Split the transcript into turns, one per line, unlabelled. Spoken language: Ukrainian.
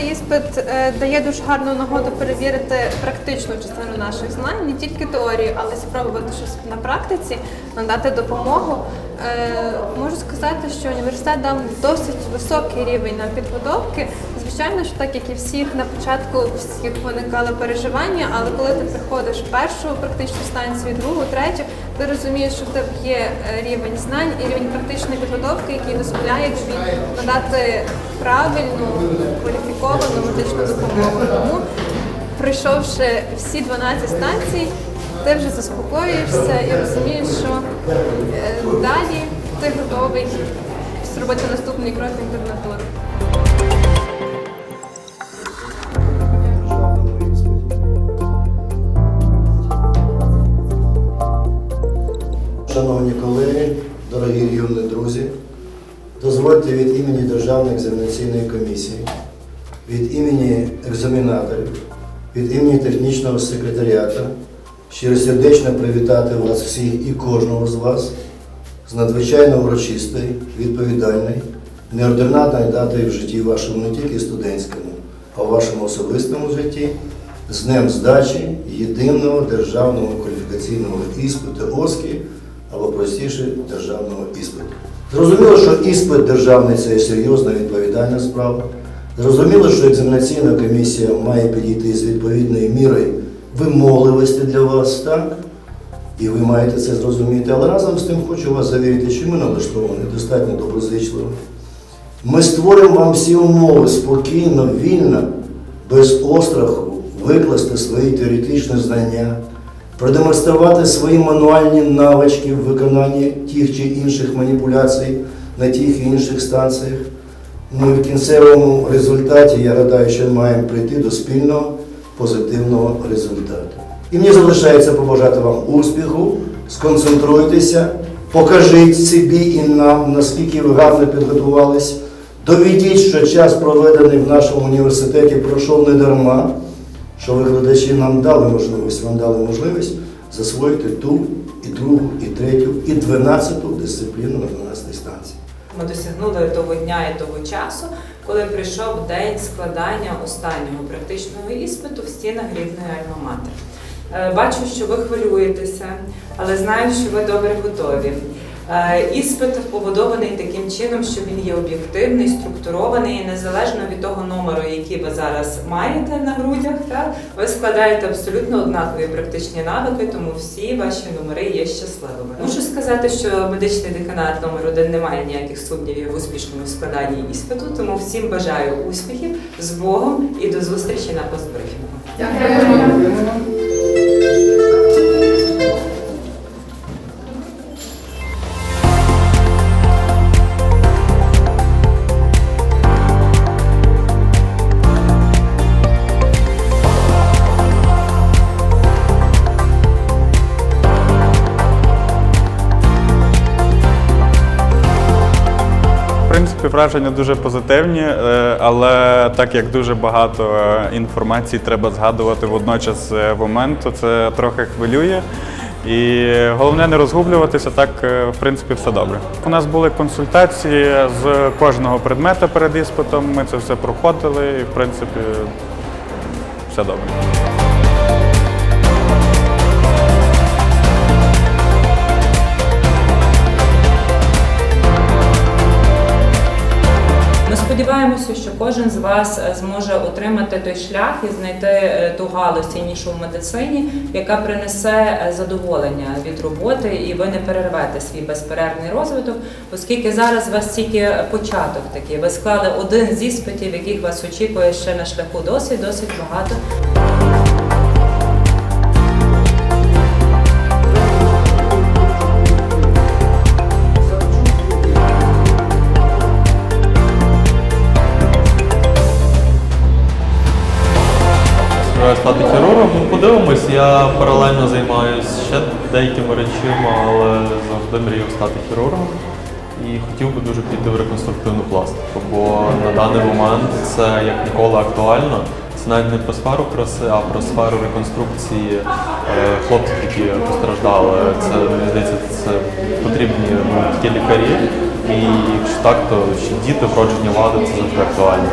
іспит е, дає дуже гарну нагоду перевірити практичну частину наших знань, не тільки теорію, але спробувати щось на практиці, надати допомогу. Е, Можу сказати, що університет дав досить високий рівень на підготовки. Звичайно, що так як і всіх на початку всіх виникали переживання, але коли ти приходиш першу практичну станцію, другу, третю, ти розумієш, що в тебе є е, рівень знань і рівень практичної підготовки, який дозволяє тобі надати правильну кваліфіковану медичну допомогу. Тому, пройшовши всі 12 станцій, ти вже заспокоюєшся і розумієш, що е, далі ти готовий зробити наступний крок в інтернатуру.
Шановні колеги, дорогі рівні друзі, дозвольте від імені Державної екзаменаційної комісії, від імені екзаменаторів, від імені технічного секретаріату щиросердечно привітати вас всіх і кожного з вас з надзвичайно урочистої, відповідальної, неординарної датою в житті вашому не тільки студентському, а в вашому особистому житті з днем здачі єдиного державного кваліфікаційного іспиту ОСКІ або простіше державного іспиту. Зрозуміло, що іспит державний це серйозна відповідальна справа. Зрозуміло, що екзаменаційна комісія має підійти з відповідною мірою вимогливості для вас, так? І ви маєте це зрозуміти. Але разом з тим хочу вас завірити, що ми налаштовані достатньо доброзичливо. Ми створимо вам всі умови спокійно, вільно, без остраху викласти свої теоретичні знання, продемонструвати свої мануальні навички в виконанні тих чи інших маніпуляцій на тих і інших станціях. Ну і в кінцевому результаті я гадаю, що маємо прийти до спільного позитивного результату. І мені залишається побажати вам успіху, сконцентруйтеся, покажіть собі і нам, наскільки ви гарно підготувались. Доведіть, що час, проведений в нашому університеті, пройшов не дарма, що викладачі нам дали можливість, вам дали можливість засвоїти ту, і другу, і третю, і дванадцяту дисципліну на 12 станції.
Ми досягнули того дня і того часу, коли прийшов день складання останнього практичного іспиту в стінах рідної Альма-Матер. Е, Бачу, що ви хвилюєтеся, але знаю, що ви добре готові. Е, Іспит побудований таким чином, що він є об'єктивний, структурований і незалежно від того номеру, який ви зараз маєте на грудях, так, ви складаєте абсолютно однакові практичні навики, тому всі ваші номери є щасливими. Мушу сказати, що медичний деканат номер 1 не має ніяких сумнівів в успішному складанні іспиту, тому всім бажаю успіхів з Богом і до зустрічі на постбрифінгу.
В принципі, дуже позитивні, е, але так як дуже багато е, інформації треба згадувати водночас е, в момент, то це трохи хвилює. І головне не розгублюватися, так в принципі все добре. У нас були консультації з кожного предмета перед іспитом. Ми це все проходили, і в принципі все добре.
Сподіваємося, що кожен з вас е, зможе отримати той шлях і знайти е, ту галузь і нішу в медицині, яка принесе е, задоволення від роботи, і ви не перервете свій безперервний розвиток, оскільки зараз у вас тільки початок такий. Ви склали один з іспитів, яких вас очікує ще на шляху досить, досить багато.
Стати хірургом. Ну, подивимось, я паралельно займаюся ще деякими речами, але завжди мріяв стати хірургом. І хотів би дуже піти в реконструктивну пластику, бо на даний момент це як ніколи актуально. Це навіть не про сферу краси, а про сферу реконструкції е, хлопців, які постраждали. Це мені здається, це потрібні ну, такі лікарі. І якщо так, то ще діти, вродження вади це завжди актуально.